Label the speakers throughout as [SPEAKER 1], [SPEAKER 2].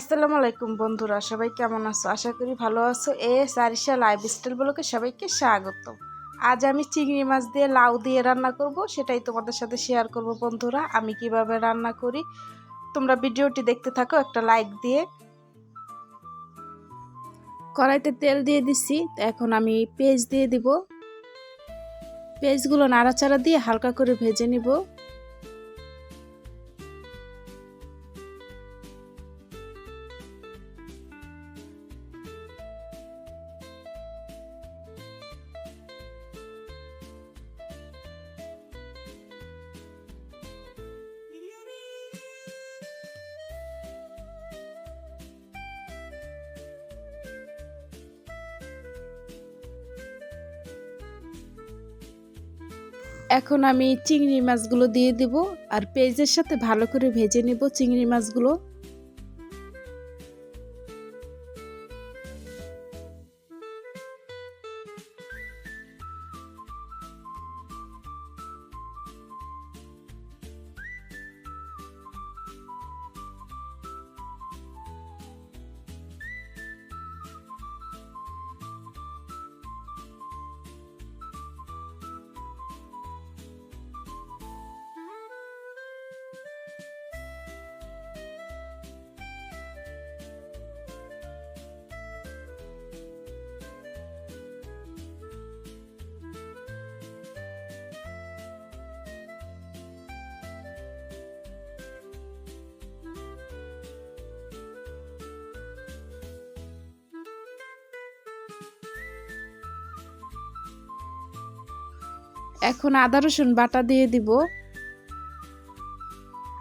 [SPEAKER 1] আসসালামু আলাইকুম বন্ধুরা, সবাই কেমন আছো? আশা করি ভালো আছো। এ সারিশা লাইফস্টাইল ব্লকে সবাইকে স্বাগত আজ আমি চিংড়ি মাছ দিয়ে লাউ দিয়ে রান্না করব, সেটাই তোমাদের সাথে শেয়ার করব বন্ধুরা। আমি কীভাবে রান্না করি, তোমরা ভিডিওটি দেখতে থাকো, একটা লাইক দিয়ে। কড়াইতে তেল দিয়ে দিছি এখন আমি পেঁয়াজ দিয়ে দিব। পেঁয়াজগুলো নাড়াচাড়া দিয়ে হালকা করে ভেজে নিব। এখন আমি চিংড়ি মাছগুলো দিয়ে দিব আর পেঁয়াজের সাথে ভালো করে ভেজে নেব চিংড়ি মাছগুলো। এখন আদা রসুন বাটা দিয়ে দিব।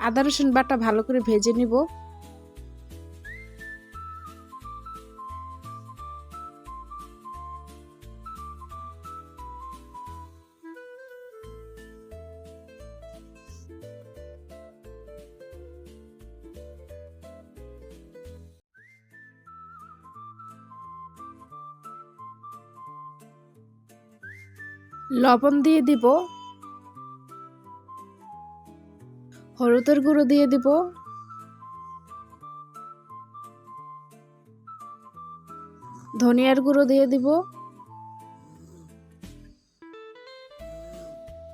[SPEAKER 1] আদা রসুন বাটা ভালো করে ভেজে নিব। লবণ দিয়ে দিব। হলুদের গুঁড়ো দিয়ে দিব। ধনিয়ার গুঁড়ো দিয়ে দিব।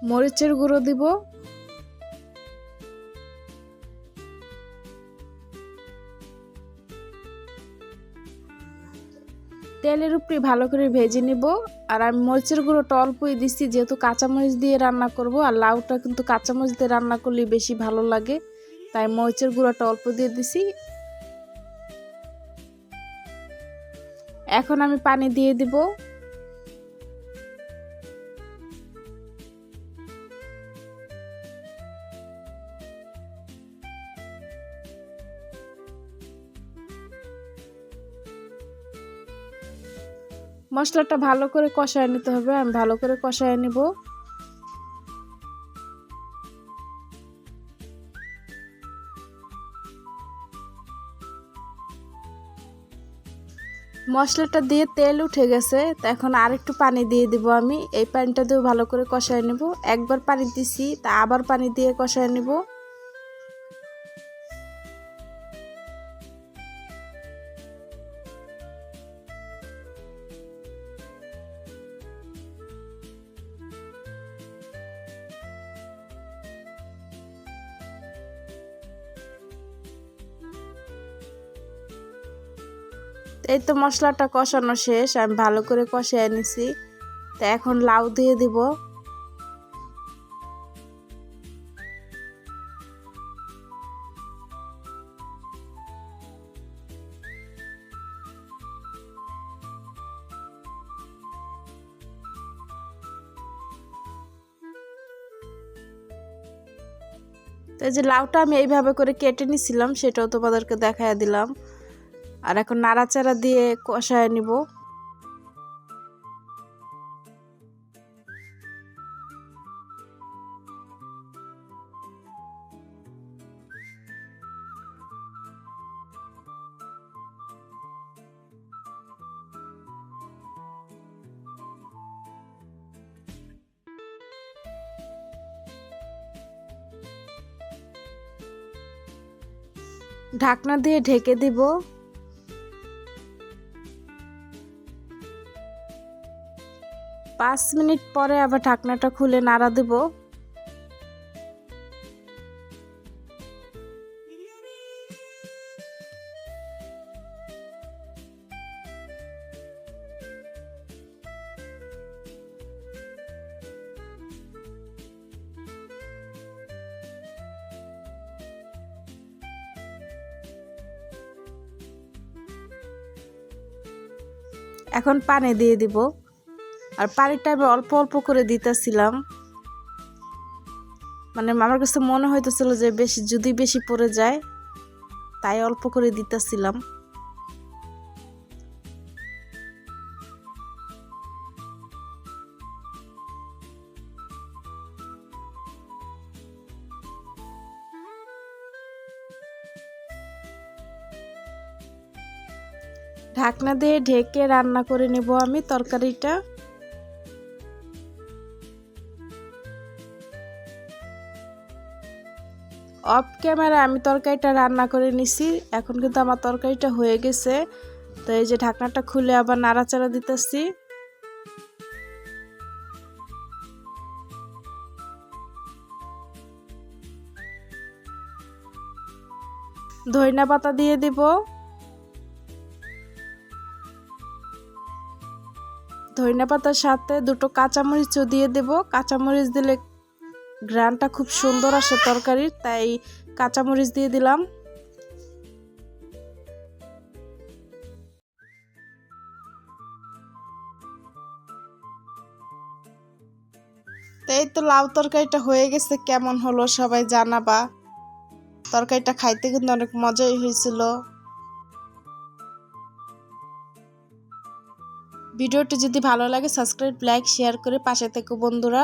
[SPEAKER 1] মরিচের গুঁড়ো দিব। তেলের উপরে ভালো করে ভেজে নিব। আর আমি মরিচের গুঁড়ো অল্পই দিচ্ছি যেহেতু কাঁচামরিচ দিয়ে রান্না করব, আর লাউটা কিন্তু কাঁচামরিচ দিয়ে রান্না করলে বেশি ভালো লাগে। তাই মরিচের গুঁড়ো অল্প দিয়ে দিছি। এখন আমি পানি দিয়ে দিব। মশলাটা ভালো করে কষায় নিতে হবে। আমি ভালো করে কষায় নিব। মশলাটা দিয়ে তেল উঠে গেছে, তা এখন আর একটু পানি দিয়ে দিব আমি। এই পানিটা দিয়ে ভালো করে কষায় নেব। একবার পানি দিছি, তা আবার পানি দিয়ে কষায় নেব। এই তো মশলাটা কষানো শেষ, আমি ভালো করে কষিয়ে নিছি। তা এখন লাউ দিয়ে দিব। তো যে লাউটা আমি এইভাবে করে কেটে নিছিলাম, সেটাও তোমাদেরকে দেখায় দিলাম। আর এখন নাড়াচাড়া দিয়ে কষায় নিব। ঢাকনা দিয়ে ঢেকে দিব। পাঁচ মিনিট পরে আবার ঢাকনাটা খুলে নাড়া দেব। এখন পানি দিয়ে দিব। আর পানিটা আমি অল্প অল্প করে দিতেছিলাম। মানে আমার কাছে মনে হইতেছিল যে বেশি, যদি বেশি পড়ে যায়, তাই অল্প করে দিতেছিলাম। ঢাকনা দিয়ে ঢেকে রান্না করে নেব আমি তরকারিটা। অফ ক্যামেরা আমি তরকারিটা রান্না করে নিছি। এখন কিন্তু আমার তরকারিটা হয়ে গেছে। তো এই যে ঢাকনাটা খুলে আবার নাড়াচাড়া দিতেছি। ধইনা পাতা দিয়ে দিব। ধইনা পাতার সাথে দুটো কাঁচামরিচও দিয়ে দেব। কাঁচামরিচ দিলে গ্রানটা খুব সুন্দর আসে তরকারির তাই কাঁচামরিচ দিয়ে দিলাম। এই তো লাউ তরকারিটা হয়ে গেছে, কেমন হলো সবাই জানাবা। তরকারিটা খাইতে কিন্তু অনেক মজাই হয়েছিল। ভিডিওটি যদি ভালো লাগে, সাবস্ক্রাইব, লাইক, শেয়ার করে পাশে থেকে বন্ধুরা।